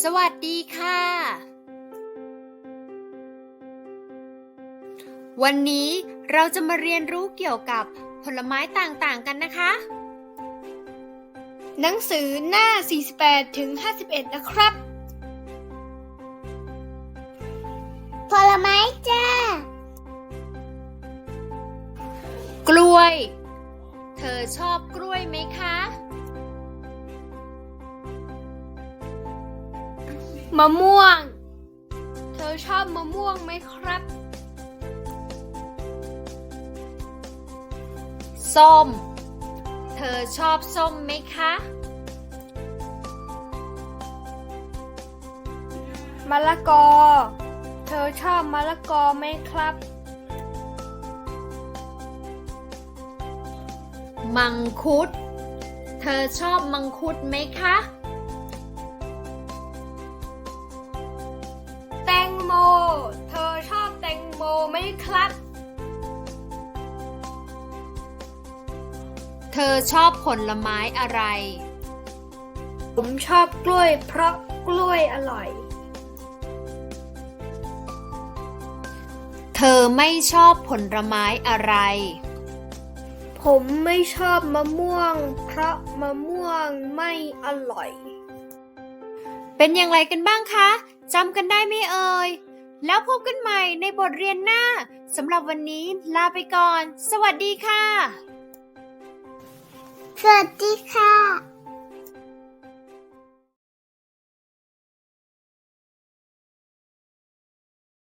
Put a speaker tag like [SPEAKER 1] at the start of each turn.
[SPEAKER 1] สวัสดีค่ะ วันนี้เราจะมาเรียนรู้เกี่ยวกับผลไม้ต่างๆกันนะคะ
[SPEAKER 2] หนังสือหน้า 48 ถึง 51 นะครับ ผลไม้จ้า
[SPEAKER 1] กล้วย เธอชอบกล้วยไหมคะ
[SPEAKER 2] มะม่วง เธอชอบมะม่วงไหมครับ
[SPEAKER 1] ส้ม เธอชอบส้มไหมคะ
[SPEAKER 2] มะละกอ เธอชอบมะละกอไหมครับ
[SPEAKER 1] มังคุด เธอชอบมังคุดไหมคะ
[SPEAKER 2] ครับ
[SPEAKER 1] เธอชอบผลไม้อะไร
[SPEAKER 2] ผมชอบกล้วยเพราะกล้วยอร่อย
[SPEAKER 1] เธอไม่ชอบผลไม้อะไร
[SPEAKER 2] ผมไม่ชอบมะม่วง เพราะมะม่วงไม่อร่อย
[SPEAKER 1] เป็นอย่างไรกันบ้างคะจำกันได้ไหมเอ่ย แล้วพบกันใหม่ในบทเรียนหน้าสำหรับวันนี้ลาไปก่อน สวัสดีค่ะ
[SPEAKER 2] สวัสดีค่ะ